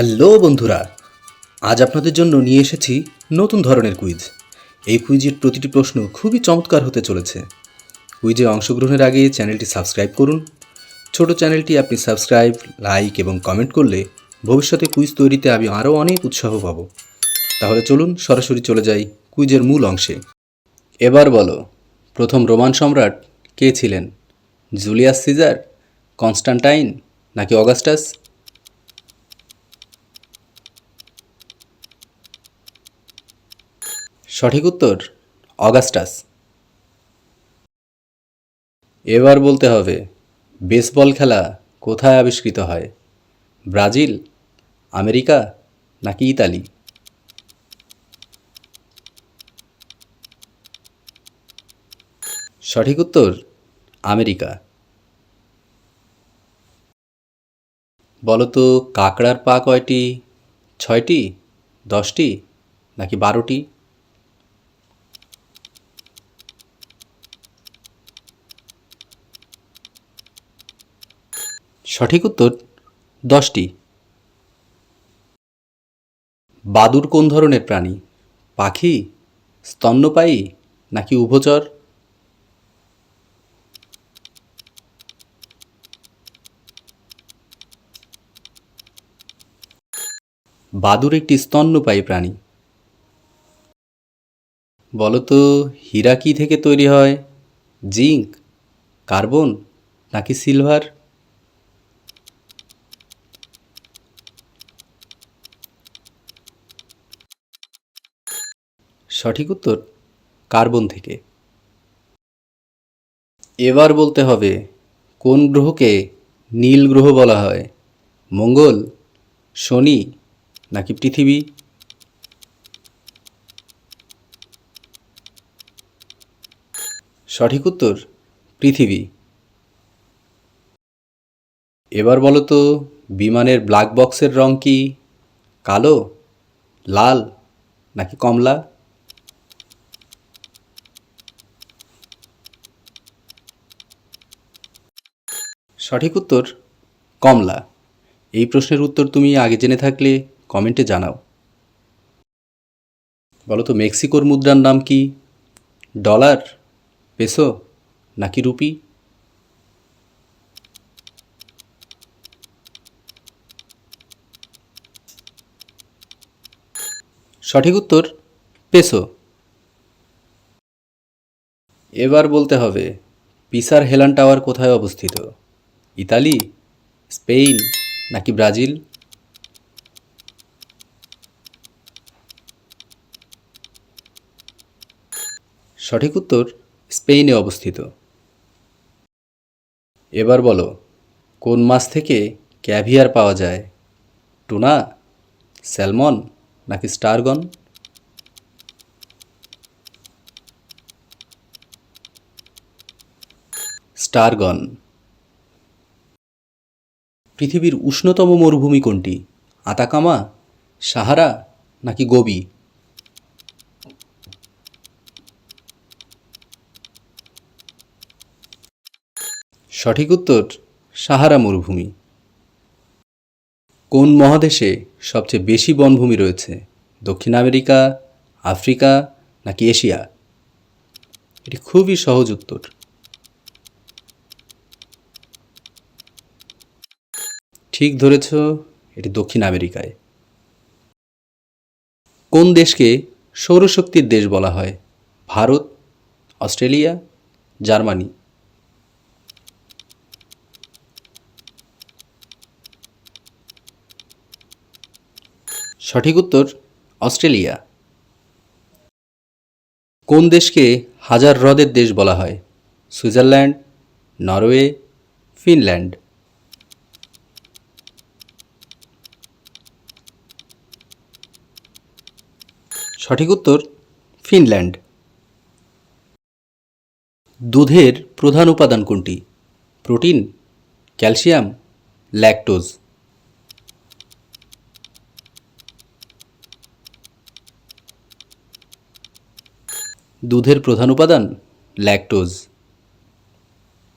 Hello বন্ধুরা, আজ আপনাদের জন্য নিয়ে এসেছি নতুন ধরনের কুইজ এই কুইজের প্রতিটি প্রশ্ন খুবই চমৎকার হতে চলেছে। কুইজে অংশগ্রহণের আগে চ্যানেলটি সাবস্ক্রাইব করুন। ছোট চ্যানেলটি আপনি সাবস্ক্রাইব, লাইক এবং কমেন্ট করলে ভবিষ্যতে কুইজ তৈরিতে আমি আরও অনেক উৎসাহ পাবো। তাহলে চলুন সরাসরি চলে যাই কুইজের মূল অংশে। এবার বলো, প্রথম রোমান সম্রাট কে ছিলেন? জুলিয়াস সিজার, কনস্টান্টাইন নাকি অগাস্টাস? সঠিক উত্তর, অগাস্টাস। এবার বলতে হবে, বেসবল খেলা কোথায় আবিষ্কৃত হয়? ব্রাজিল, আমেরিকা নাকি ইতালি? সঠিক উত্তর, আমেরিকা। বলতো, কাকড়ার পা কয়টি? ছয়টি, দশটি, নাকি বারোটি? সঠিক উত্তর দশটি। বাদুর কোন ধরনের প্রাণী? পাখি, স্তন্যপায়ী নাকি উভচর? বাদুর একটি স্তন্যপায়ী প্রাণী। বলতো হীরা কি থেকে তৈরি হয়? জিঙ্ক কার্বন নাকি সিলভার? সঠিক উত্তর কার্বন থেকে। এবার বলতে হবে, কোন গ্রহকে নীল গ্রহ বলা হয়? মঙ্গল, শনি, নাকি পৃথিবী? সঠিক উত্তর, পৃথিবী। এবার বলো তো, বিমানের ব্ল্যাক বক্সের রং কি, কালো, লাল, নাকি কমলা? সঠিক উত্তর, কমলা। এই প্রশ্নের উত্তর তুমি আগে জেনে থাকলে কমেন্টে জানাও। বলো তো, মেক্সিকোর মুদ্রার নাম কি? ডলার, পেসো নাকি রুপি? সঠিক উত্তর, পেসো। এবার বলতে হবে, পিসার হেলান টাওয়ার কোথায় অবস্থিত? ইতালি স্পেন নাকি ব্রাজিল? সঠিক উত্তর স্পেনে অবস্থিত। এবার বলো, কোন মাছ থেকে ক্যাভিয়ার পাওয়া যায়? টুনা, স্যালমন, নাকি স্টারগন? স্টারগন। পৃথিবীর উষ্ণতম মরুভূমি কোনটি? আতাকামা, সাহারা, নাকি গোবি? সঠিক উত্তর, সাহারা মরুভূমি। কোন মহাদেশে সবচেয়ে বেশি বনভূমি রয়েছে? দক্ষিণ আমেরিকা, আফ্রিকা, নাকি এশিয়া? এটি খুবই সহজ উত্তর। ঠিক ধরেছ, এটি দক্ষিণ আমেরিকায়। কোন দেশকে সৌরশক্তির দেশ বলা হয়? Bharat, Australia, Germany. সঠিক উত্তর, অস্ট্রেলিয়া। কোন দেশকে হাজার হ্রদের দেশ বলা হয়? Switzerland, Norway, Finland. সঠিক উত্তর ফিনল্যান্ড। দুধের প্রধান উপাদান কোনটি? Protein calcium lactose. দুধের প্রধান উপাদান ল্যাকটোজ।